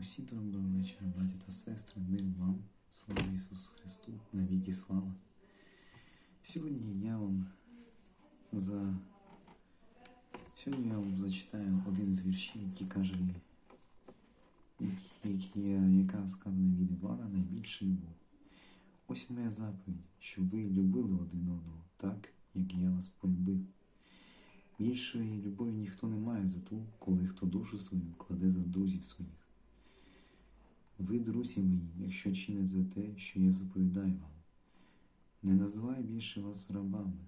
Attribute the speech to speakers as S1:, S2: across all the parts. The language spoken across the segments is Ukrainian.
S1: Усім доброго вечора, браті та сестри, мир вам, слава Ісусу Христу, навіки слава. Сьогодні я вам за сьогодні я вам зачитаю один з віршів, який каже, яка сказана від Івана найбільша любов. Ось моя заповідь, щоб ви любили один одного, так, як я вас полюбив. Більшої любові ніхто не має за ту, коли хто душу свою кладе за друзів своїх. Ви, друзі мої, якщо чините те, що я заповідаю вам, не називаю більше вас рабами,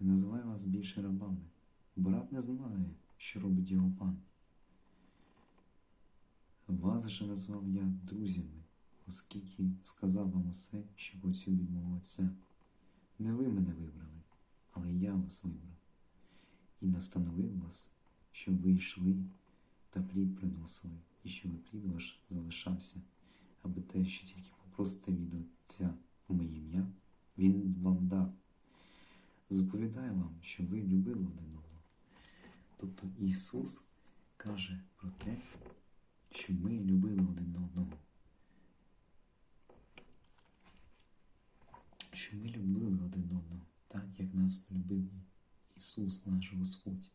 S1: не називаю вас більше рабами, бо раб не знає, що робить його пан. Вас же назвав я друзями, оскільки сказав вам усе, що почув від мого Отця. Не ви мене вибрали, але я вас вибрав і настановив вас, щоб ви йшли та плід приносили, і щоб плід ваш залишався, аби те, що тільки попросите від Отця в моє ім'я, Він вам дав. Заповідаю вам, щоб ви любили один одного. Тобто Ісус каже про те, щоб ми любили один одного. Щоб ми любили один одного, так як нас полюбив Ісус, наш Господь.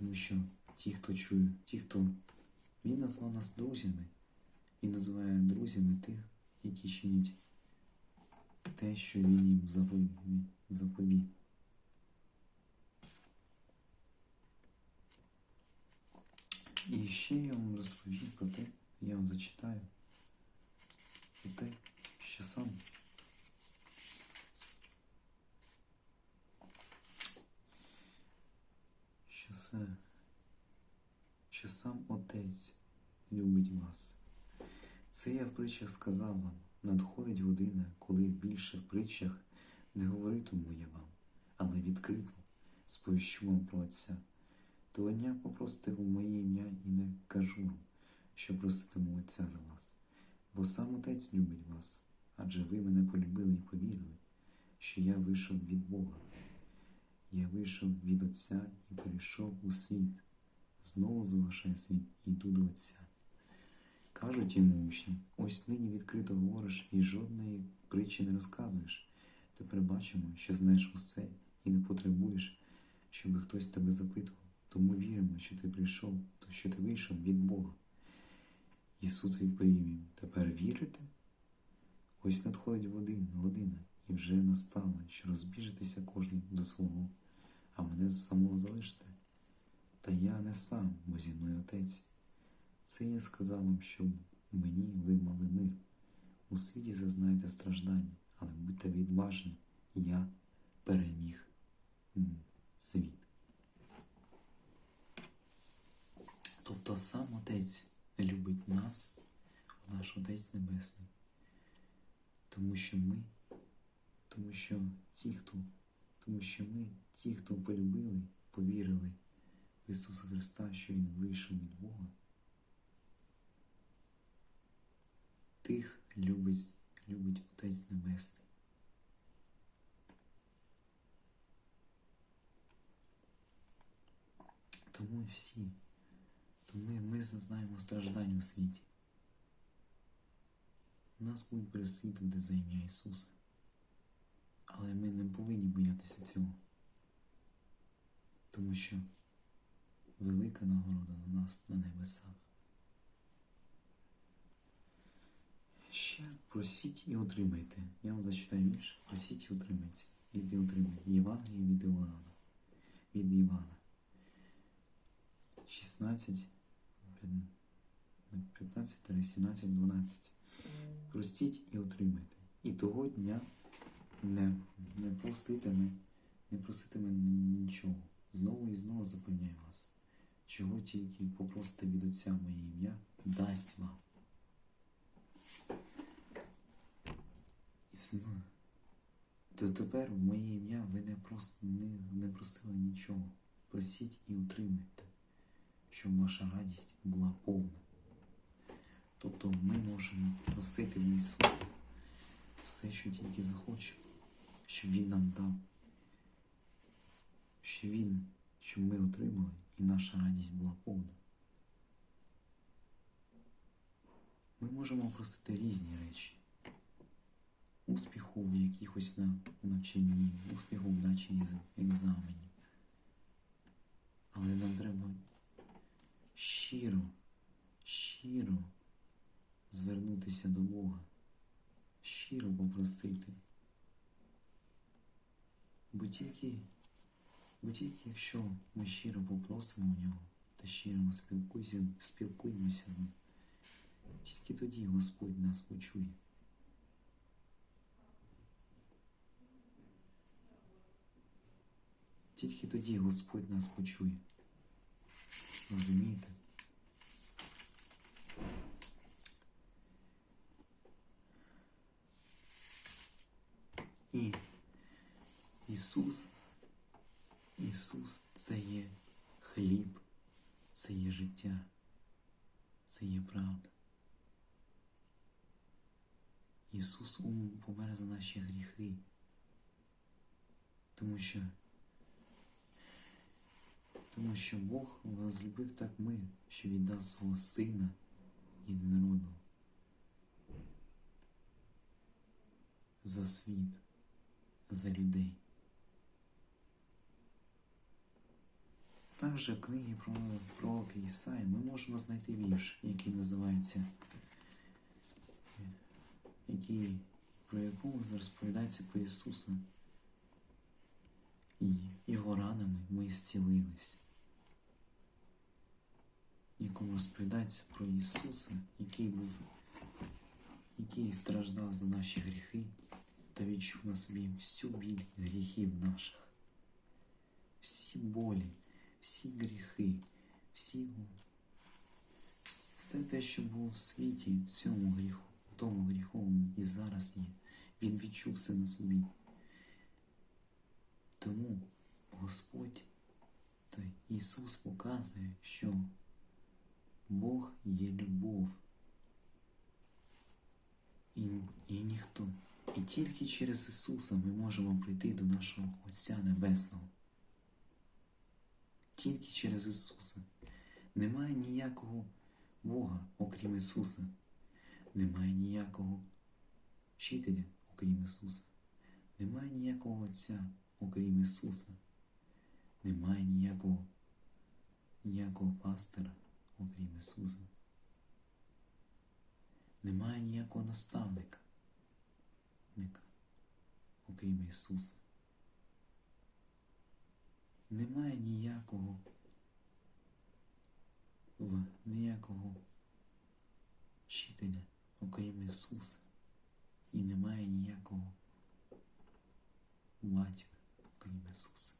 S1: Тому що ті, хто чує, ті, хто Він назвав нас друзями і називає друзями тих, які чинять те, що Він їм заповів. І ще я вам розповім про те, я вам зачитаю про те, що сам що, це, що сам Отець любить вас. Це я в притчах сказав вам, надходить година, коли більше в притчах не говоритиму я вам, але відкрито сповіщу вам про Отця. Того дня попросите в моє ім'я і не кажу вам, що проситиму Отця за вас, бо сам Отець любить вас, адже ви мене полюбили і повірили, що я вийшов від Бога. Я вийшов від Отця і перейшов у світ. Знову залишаю світ і йду до Отця. Кажуть йому учні, ось нині відкрито говориш і жодної притчі не розказуєш. Тепер бачимо, що знаєш усе і не потребуєш, щоб хтось тебе запитував. Тому віримо, що ти прийшов, то що ти вийшов від Бога. Ісус відповів їм, тепер вірите? Ось надходить година, година, і вже настала, що розбіжитеся кожен до свого, а мене самого залиште. Та я не сам, бо зі мною отець. Це я сказав вам, щоб мені ви мали мир. У світі зазнаєте страждання, але будьте відважні, я переміг світ. Тобто сам Отець любить нас, наш Отець Небесний, тому що ми, тому що ті, хто, тому що ми, ті, хто полюбили, повірили в Ісуса Христа, що Він вийшов від Бога, тих любить, любить Отець Небесний. Тому всі, тому ми зазнаємо страждань у світі. Нас будуть переслідувати за ім'я Ісуса. Але ми не повинні боятися цього. Тому що велика нагорода на нас на небесах. Ще просіть і отримайте. Я вам зачитаю вірш. Просіть і отримайте. Від отримайте. Євангеліє від Івана. Від Івана. 16, 15, 17, 12. Простіть і отримайте. І того дня не, не проситиме, не проситиме нічого. Знову і знову запевняю вас, чого тільки попросите від Отця моє ім'я, дасть вам. Існує. То тепер в моє ім'я ви не, прос, не, не просили нічого. Просіть і утримайте, щоб ваша радість була повна. Тобто ми можемо просити в Ісуса все, що тільки захочемо, що він нам дав, що він, щоб ми отримали, і наша радість була повна. Ми можемо просити різні речі. Успіху в якихось навчанні, успіху в наче екзаменів, Але нам треба щиро, щиро звернутися до Бога, щиро попросити. Бо тільки, бо тільки якщо ми щиро попросимо у нього та щиро спілкуємося, з ним, тільки тоді Господь нас почує. Тільки тоді Господь нас почує. Розумієте? І Ісус, Ісус це є хліб, це є життя, це є правда. Ісус ум помер за наші гріхи, тому що, тому що Бог возлюбив так ми, що віддав свого Сина єдинородного за світ, за людей. Також в книгі про пророка Ісаї ми можемо знайти вірш, який називається, який, про якому розповідається про Ісуса. І його ранами ми зцілились. Якому розповідається про Ісуса, який був, який страждав за наші гріхи та відчув на собі всю біль гріхів наших, всі болі всі гріхи, всі, все те, що було в світі, в цьому гріху, в тому гріховому і зараз є. Він відчув все на собі. Тому Господь та Ісус показує, що Бог є любов. І, і ніхто. І тільки через Ісуса ми можемо прийти до нашого Отця Небесного тільки через Ісуса. Немає ніякого Бога, окрім Ісуса. Немає ніякого вчителя, окрім Ісуса. Немає ніякого Отця, окрім Ісуса. Немає ніякого ніякого пастора, окрім Ісуса. Немає ніякого наставника, окрім Ісуса. Немає ніякого в ніякого вчителя, окрім Ісуса. І немає ніякого батька, окрім Ісуса.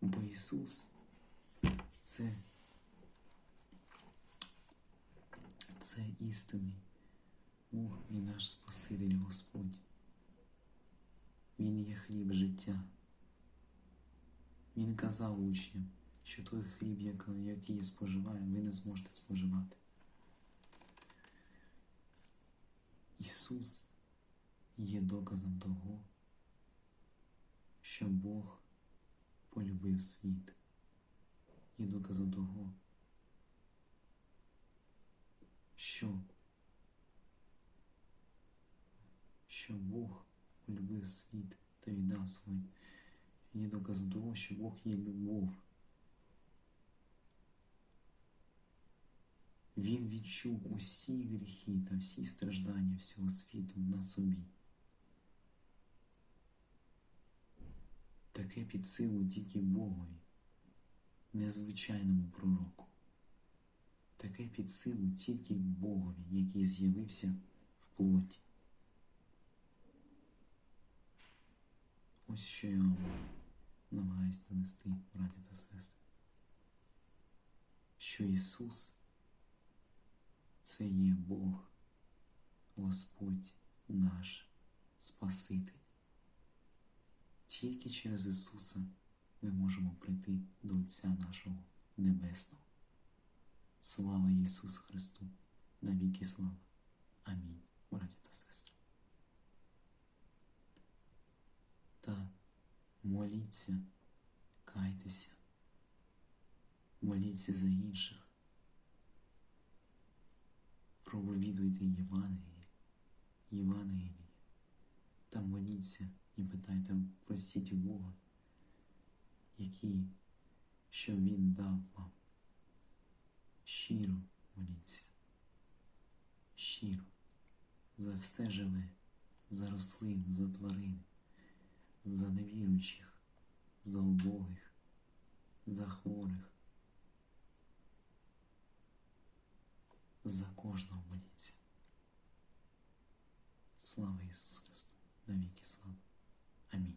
S1: Бо Ісус це, це істинний Бог і наш Спаситель Господь. Він є хліб життя. Він казав учням, що той хліб, який я споживаю, ви не зможете споживати. Ісус є доказом того, що Бог полюбив світ, є доказом того, що, що Бог полюбив світ та віддав свій є доказом того, що Бог є любов. Він відчув усі гріхи та всі страждання всього світу на собі. Таке під силу тільки Богові, незвичайному пророку. Таке під силу тільки Богові, який з'явився в плоті. Ось що я вам намагаюсь донести, браті та сестри, що Ісус це є Бог, Господь наш Спаситель. Тільки через Ісуса ми можемо прийти до Отця нашого Небесного. Слава Ісусу Христу! Навіки слава! Амінь, браті та сестри. Та моліться, кайтеся, моліться за інших. проповідуйте Євангеліє, Євангеліє, та моліться і питайте, просіть у Бога, який, що Він дав вам. Щиро моліться, щиро, за все живе, за рослин, за тварин, за невіруючих, за убогих, за хворих. За кожного моліться. Слава Ісусу Христу! Навіки слава. Амінь.